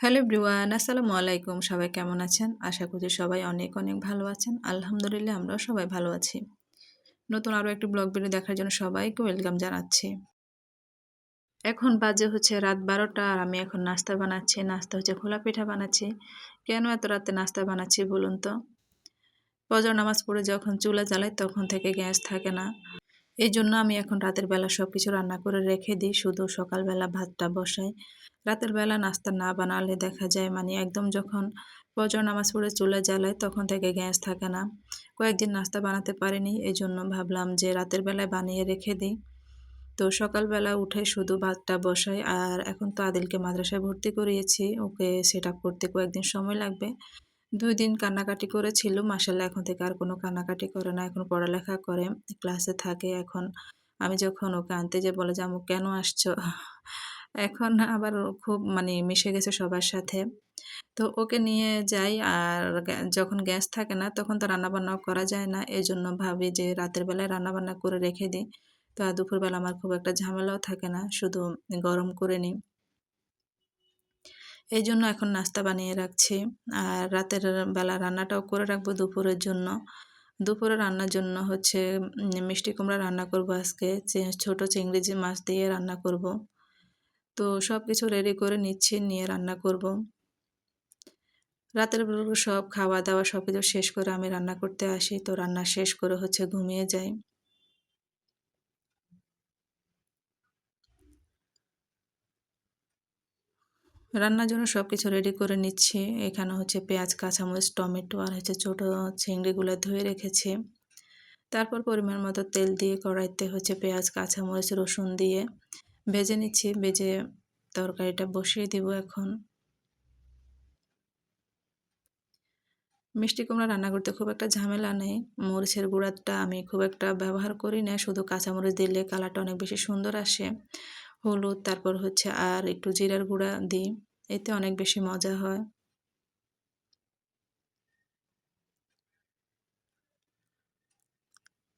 Hello everyone, আসসালামু আলাইকুম। সবাই কেমন আছেন? আশা করছি সবাই অনেক অনেক ভালো আছেন। আলহামদুলিল্লাহ, আমরাও সবাই ভালো আছি। নতুন আরও একটি ব্লগ ভিডিও দেখার জন্য সবাইকে ওয়েলকাম জানাচ্ছি। এখন বাজে হচ্ছে রাত বারোটা আর আমি এখন নাস্তা বানাচ্ছি। নাস্তা হচ্ছে খোলা পিঠা বানাচ্ছি। কেন এত রাতে নাস্তা বানাচ্ছি বলুন তো? ফজর নামাজ পড়ে যখন চুলা জ্বালাই তখন থেকে গ্যাস থাকে না। এই জন্য আমি এখন রাতের বেলা সব কিছু রান্না করে রেখে দিই। শুধু সকালবেলা ভাতটা বসাই। রাতের বেলা নাস্তা না বানালে দেখা যায় মানে একদম যখন ফজর নামাজ পড়ে চলে জ্বালায় তখন থেকে গ্যাস থাকে না। কয়েকদিন নাস্তা বানাতে পারিনি এই জন্য ভাবলাম যে রাতের বেলায় বানিয়ে রেখে দিই। তো সকালবেলা উঠে শুধু ভাতটা বসাই আর এখন তো আদিলকে মাদ্রাসায় ভর্তি করিয়েছি, ওকে সেট করতে কয়েকদিন সময় লাগবে। দুই দিন কান্নাকাটি করেছিল। মাসাল্লাহ এখন থেকে আর কোনো কান্নাকাটি করে না। এখন পড়ালেখা করে, ক্লাসে থাকে এখন। আমি যখন ওকে আনতে যে বলে যে, আমু, কেন আসছো? এখন আবার খুব মানে মিশে গেছে সবার সাথে। তো ওকে নিয়ে যাই আর যখন গ্যাস থাকে না, তখন তো রান্নাবান্নাও করা যায় না। এই জন্য ভাবি যে, রাতের বেলায় রান্নাবান্না করে রেখে দিই। তো আর দুপুরবেলা আমার খুব একটা ঝামেলাও থাকে না। শুধু গরম করে নিই। এই জন্য এখন নাস্তা বানিয়ে রাখছি। আর রাতের বেলা রান্নাটাও করে রাখব দুপুরের জন্য। দুপুরে রান্নার জন্য হচ্ছে মিষ্টি কুমড়া রান্না করব আজকে ছোট চিংড়ি যে মাছ দিয়ে রান্না করব। তো সব কিছু রেডি করে নিচ্ছি, নিয়ে রান্না করব। রাতের বেলা সব খাওয়া দাওয়া সব কিছু শেষ করে আমি রান্না করতে আসি। তো রান্না শেষ করে হচ্ছে ঘুমিয়ে যাই। রান্নার জন্য সব কিছু রেডি করে নিচ্ছি। এখানে হচ্ছে পেঁয়াজ, কাঁচামরিচ, টমেটো আর হচ্ছে ছোটো চিংড়িগুলো ধুয়ে রেখেছি। তারপর পরিমাণ মতো তেল দিয়ে কড়াইতে হচ্ছে পেঁয়াজ, কাঁচামরিচ, রসুন দিয়ে ভেজে নিচ্ছি। ভেজে তরকারিটা বসিয়ে দিব এখন। মিষ্টি কুমড়া রান্না করতে খুব একটা ঝামেলা নেই। মরিচের গুঁড়াটা আমি খুব একটা ব্যবহার করি না। শুধু কাঁচামরিচ দিলে কালারটা অনেক বেশি সুন্দর আসে। হলুদ, তারপর হচ্ছে আর একটু জিরার গুঁড়া দিই। এতে অনেক বেশি মজা হয়।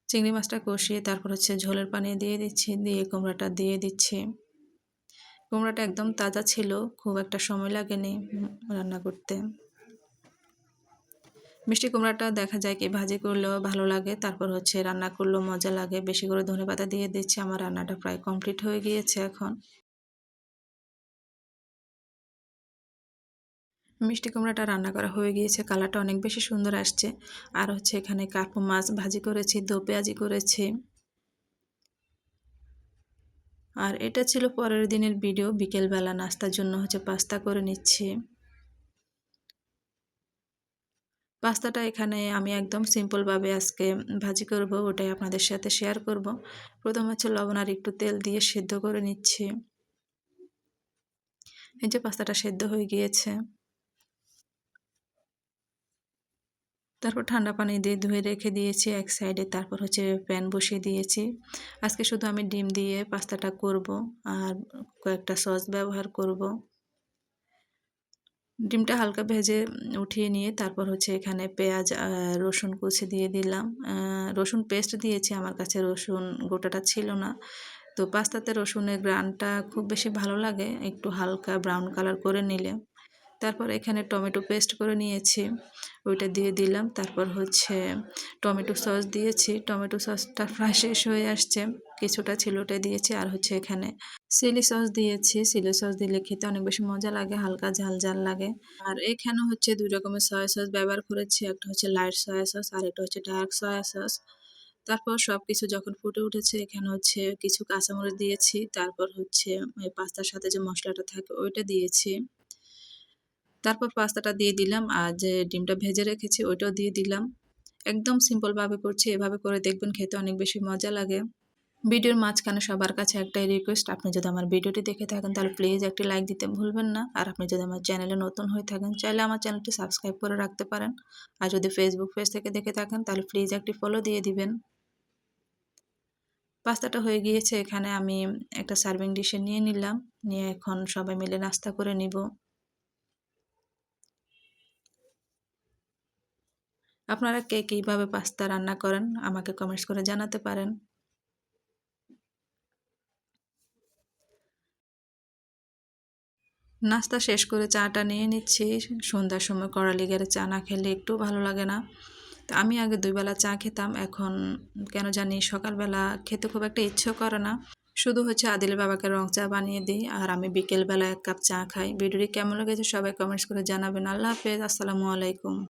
চিংড়ি মাছটা কষিয়ে তারপর হচ্ছে ঝোলের পানি দিয়ে দিচ্ছি, দিয়ে কুমড়াটা দিয়ে দিচ্ছি। কুমড়াটা একদম তাজা ছিল, খুব একটা সময় লাগেনি রান্না করতে। মিষ্টি কুমড়াটা দেখা যায় কি ভাজি করলেও ভালো লাগে, তারপর হচ্ছে রান্না করলেও মজা লাগে। বেশি করে ধনে পাতা দিয়ে দিচ্ছি, আমার রান্নাটা প্রায় কমপ্লিট হয়ে গিয়েছে এখন। মিষ্টি কুমড়াটা রান্না করা হয়ে গিয়েছে, কালারটা অনেক বেশি সুন্দর আসছে। আর হচ্ছে এখানে কার্পু মাছ ভাজি করেছি, দো পেঁয়াজি করেছি। আর এটা ছিল পরের দিনের ভিডিও, বিকেলবেলা নাস্তার জন্য হচ্ছে পাস্তা করে নিচ্ছি। পাস্তাটা এখানে আমি একদম সিম্পলভাবে আজকে ভাজি করব, ওটাই আপনাদের সাথে শেয়ার করব। প্রথম হচ্ছে লবণ আর একটু তেল দিয়ে সেদ্ধ করে নিচ্ছি। এই যে পাস্তাটা সেদ্ধ হয়ে গিয়েছে। তারপর ঠান্ডা পানি দিয়ে ধুয়ে রেখে দিয়েছি এক সাইডে, তারপর হচ্ছে প্যান বসিয়ে দিয়েছি। আজকে শুধু আমি ডিম দিয়ে পাস্তাটা করব আর কয়েকটা সস ব্যবহার করব। ডিমটা হালকা ভেজে উঠিয়ে নিয়ে তারপর হচ্ছে এখানে পেঁয়াজ রসুন কুচি দিয়ে দিলাম। রসুন পেস্ট দিয়েছি, আমার কাছে রসুন গোটাটা ছিল না। তো পাস্তাতে রসুনের গ্রানটা খুব বেশি ভালো লাগে, একটু হালকা ব্রাউন কালার করে নিলে। তারপর এখানে টমেটো পেস্ট করে নিয়েছি। ওইটা দিয়ে দিলাম। তারপর হচ্ছে টমেটো সস দিয়েছি। টমেটো সসটা প্রায় শেষ হয়ে আসছে। কিছুটা ছিল ওটা দিয়েছি। আর হচ্ছে এখানে সিলি সস দিয়েছি। সিলি সস দিলে খেতে অনেক বেশি মজা লাগে, হালকা ঝাল ঝাল লাগে। আর এখানে হচ্ছে দুই রকমের সয়া সস ব্যবহার করেছি। একটা হচ্ছে লাইট সয়া সস আর একটা হচ্ছে ডার্ক সয়া সস। তারপর সব কিছু যখন ফুটে উঠেছে, এখানে হচ্ছে কিছু কাঁচামরিচ দিয়েছি। তারপর হচ্ছে পাস্তার সাথে যে মশলাটা থাকে, ওইটা দিয়েছি। তারপর পাস্তাটা দিয়ে দিলাম আর যে ডিমটা ভেজে রেখেছি ওইটাও দিয়ে দিলাম। একদম সিম্পলভাবে করছি, এভাবে করে দেখবেন খেতে অনেক বেশি মজা লাগে। ভিডিওর মাঝখানে সবার কাছে একটাই রিকোয়েস্ট আপনি যদি আমার ভিডিওটি দেখে থাকেন তাহলে প্লিজ একটি লাইক দিতে ভুলবেন না। আর আপনি যদি আমার চ্যানেলে নতুন হয়ে থাকেন, চাইলে আমার চ্যানেলটি সাবস্ক্রাইব করে রাখতে পারেন। আর যদি ফেসবুক পেজ থেকে দেখে থাকেন, তাহলে প্লিজ একটি ফলো দিয়ে দিবেন। পাস্তাটা হয়ে গিয়েছে, এখানে আমি একটা সার্ভিং ডিশে নিয়ে নিলাম। নিয়ে এখন সবাই মিলে নাস্তা করে নিব। আপনারা কে কীভাবে পাস্তা রান্না করেন? আমাকে কমেন্টস করে জানাতে পারেন। নাস্তা শেষ করে চাটা নিয়ে নিচ্ছি। সন্ধ্যার সময় কড়ালি গেলে চা না খেলে একটু ভালো লাগে না। তো আমি আগে দুইবেলা চা খেতাম, এখন কেন জানি সকালবেলা খেতে খুব একটা ইচ্ছে করে না। শুধু হচ্ছে আদিল বাবাকে রং চা বানিয়ে দিই, আর আমি বিকেলবেলা এক কাপ চা খাই। ভিডিওটি কেমন লেগেছে সবাই কমেন্টস করে জানাবেন। আল্লাহ হাফেজ, আসসালামু আলাইকুম।